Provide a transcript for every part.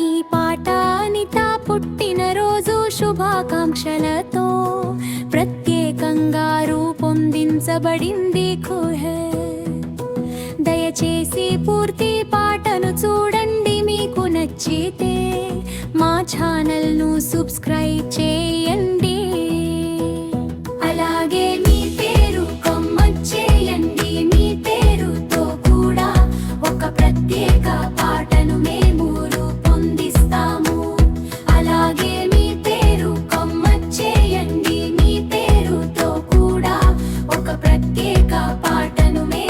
ఈ పాట అనిత పుట్టినరోజు శుభాకాంక్షలతో ప్రత్యేకంగా రూపొందించబడింది కుహే దయచేసి పూర్తి పాటను చూడండి మీకు నచ్చితే మా ఛానల్ను సబ్స్క్రైబ్ చే ప్రత్యేక పాటను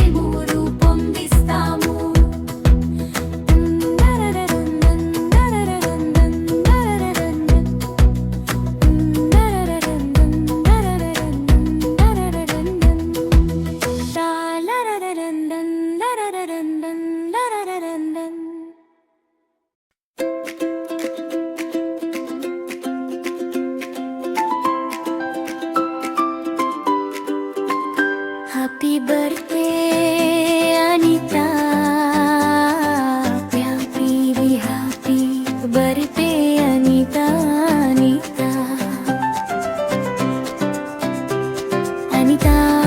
Happy birthday, Anita. Happy birthday, Anita, Anita. Anita, Anita.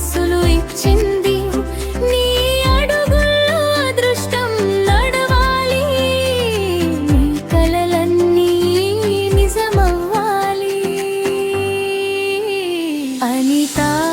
శుభాశీస్సులు ఇచ్చింది. నీ అడుగుల్లో అదృష్టం నడవాలి. నీ కలలన్నీ నిజమవ్వాలి. అనితా